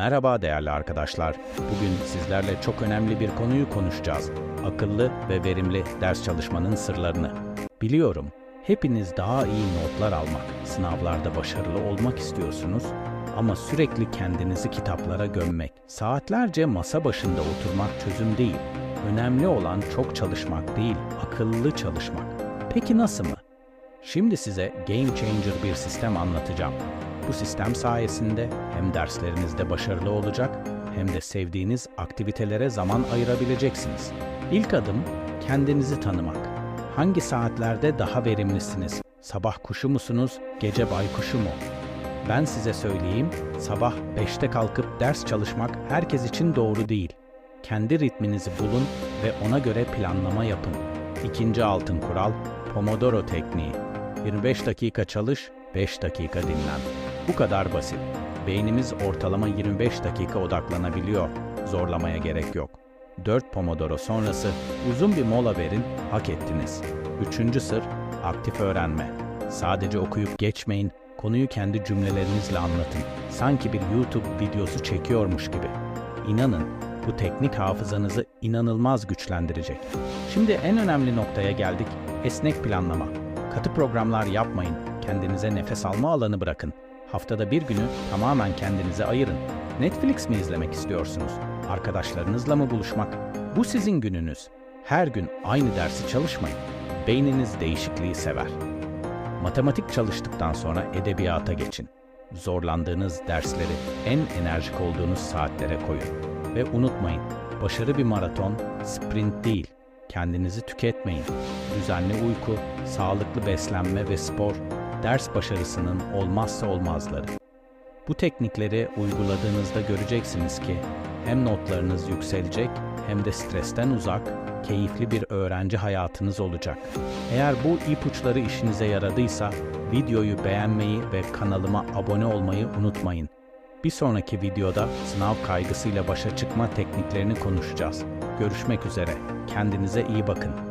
Merhaba değerli arkadaşlar. Bugün sizlerle çok önemli bir konuyu konuşacağız. Akıllı ve verimli ders çalışmanın sırlarını. Biliyorum, hepiniz daha iyi notlar almak, sınavlarda başarılı olmak istiyorsunuz ama sürekli kendinizi kitaplara gömmek, saatlerce masa başında oturmak çözüm değil. Önemli olan çok çalışmak değil, akıllı çalışmak. Peki nasıl mı? Şimdi size game changer bir sistem anlatacağım. Bu sistem sayesinde hem derslerinizde başarılı olacak hem de sevdiğiniz aktivitelere zaman ayırabileceksiniz. İlk adım kendinizi tanımak. Hangi saatlerde daha verimlisiniz? Sabah kuşu musunuz, gece baykuşu mu? Ben size söyleyeyim, sabah 5'te kalkıp ders çalışmak herkes için doğru değil. Kendi ritminizi bulun ve ona göre planlama yapın. İkinci altın kural, Pomodoro tekniği. 25 dakika çalış, 5 dakika dinlen. Bu kadar basit. Beynimiz ortalama 25 dakika odaklanabiliyor. Zorlamaya gerek yok. 4 Pomodoro sonrası uzun bir mola verin, hak ettiniz. Üçüncü sır, aktif öğrenme. Sadece okuyup geçmeyin, konuyu kendi cümlelerinizle anlatın. Sanki bir YouTube videosu çekiyormuş gibi. İnanın, bu teknik hafızanızı inanılmaz güçlendirecek. Şimdi en önemli noktaya geldik, esnek planlama. Katı programlar yapmayın, kendinize nefes alma alanı bırakın. Haftada bir günü tamamen kendinize ayırın. Netflix mi izlemek istiyorsunuz? Arkadaşlarınızla mı buluşmak? Bu sizin gününüz. Her gün aynı dersi çalışmayın. Beyniniz değişikliği sever. Matematik çalıştıktan sonra edebiyata geçin. Zorlandığınız dersleri en enerjik olduğunuz saatlere koyun. Ve unutmayın, başarı bir maraton, sprint değil. Kendinizi tüketmeyin. Düzenli uyku, sağlıklı beslenme ve spor ders başarısının olmazsa olmazları. Bu teknikleri uyguladığınızda göreceksiniz ki hem notlarınız yükselecek hem de stresten uzak, keyifli bir öğrenci hayatınız olacak. Eğer bu ipuçları işinize yaradıysa videoyu beğenmeyi ve kanalıma abone olmayı unutmayın. Bir sonraki videoda sınav kaygısıyla başa çıkma tekniklerini konuşacağız. Görüşmek üzere. Kendinize iyi bakın.